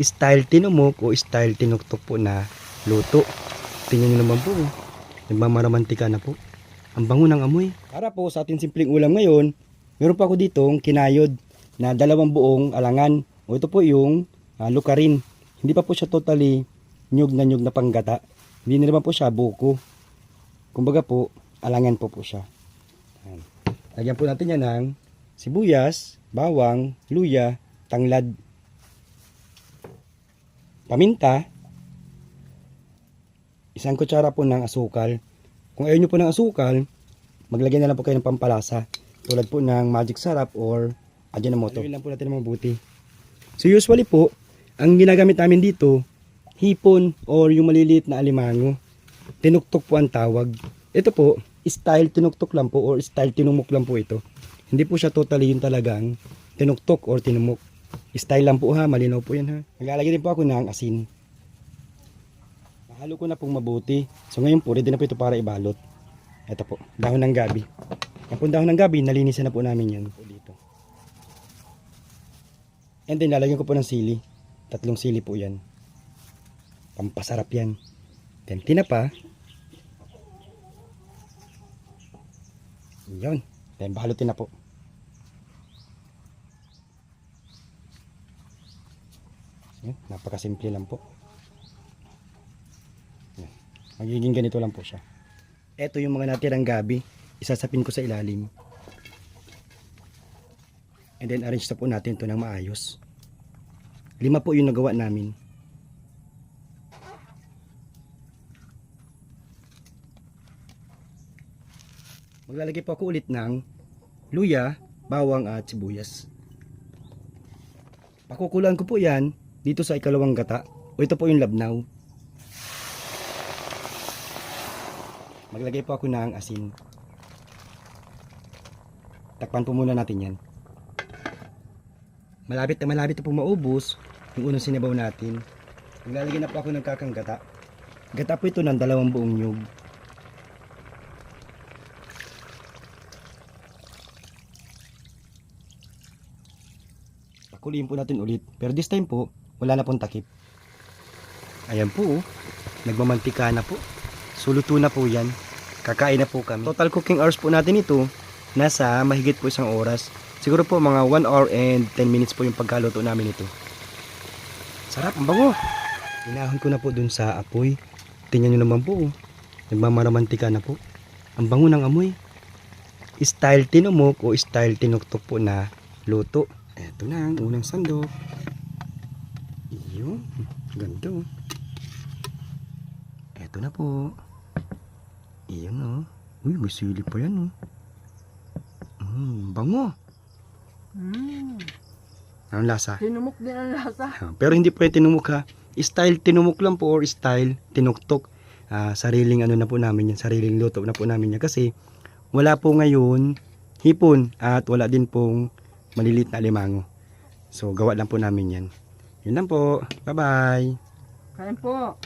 style tinumok o style tinuktok po na luto. Tingnan nyo naman po. oh. Nagmamaramantika na po. Ang bango ng amoy. Para po sa ating simpleng ulam ngayon, meron pa ako ditong kinayod na dalawang buong alangan. O ito po yung ah, lukarin. Hindi pa po siya totally nyug na nyug na panggata. Hindi na naman po siya buko. Kumbaga po, alangan po po siya. Lagyan po natin yan ng sibuyas, bawang, luya, tanglad, paminta, isang kutsara po ng asukal. Kung ayaw nyo po ng asukal, maglagay na lang po kayo ng pampalasa. Tulad po ng magic sarap or ajinomoto. Haluin lang po natin ng mabuti. So usually po, ang ginagamit namin dito, hipon or yung maliliit na alimango. Tinuktok po ang tawag. Ito po, style tinuktok lang po or style tinumok lang po ito. Hindi po siya totally yung talagang tinuktok or tinumok. Style lang po ha, malinaw po yan ha. Naglalagay din po ako ng asin. Mahalo ko na pong mabuti. So ngayon po, ready na po ito para ibalot. Ito po, dahon ng gabi. Yan po dahon ng gabi, nalinisan na po namin yan po dito. And then lalagyan ko po ng sili. Tatlong sili po yan. Pampasarap yan. Then tinapa. Yun. Then balutin na po. Yan, napakasimple lang po. Yan. Magiging ganito lang po siya. Ito yung mga natirang gabi. Isasapin ko sa ilalim. And then arrange na po natin to ng maayos. Lima po yung nagawa namin. Maglalagay po ako ulit ng luya, bawang at sibuyas. Pakukulaan ko po yan dito sa ikalawang gata. O ito po yung labnaw. Maglagay po ako ng asin. Takpan po muna natin yan. Malapit na malapit na po maubos yung unang sinabaw natin. Maglalagay na po ako ng kakang gata. Gata po ito ng dalawang buong nyug. Pakuliin po natin ulit. Pero this time po, wala na pong takip. Ayan po, oh. nagmamantika na po. Suluto na po yan. Kakain na po kami. Total cooking hours po natin ito, nasa mahigit po isang oras. Siguro po mga 1 hour and 10 minutes po yung pagkaluto namin ito. Sarap, ang bango. Inahon ko na po dun sa apoy. Tingnan nyo naman po, oh. nagmamaramantika na po. Ang bango ng amoy. Style tinumok o style tinuktok po na luto. Eto na ang unang sandok. Iyon. Ganda oh. Eto na po. Iyon oh. Uy, may sili pa yan oh. Mm, bango. Mm. Anong lasa? Sinumok din ang lasa. Ah, Pero hindi po yung tinumok ha. Style tinumok lang po or style tinuktok. Ah, sariling ano na po namin yan. Sariling luto na po namin yan. Kasi wala po ngayon hipon at wala din pong malilit na limango. So gawa lang po namin yan. Yun lang po. Bye bye. Kain po.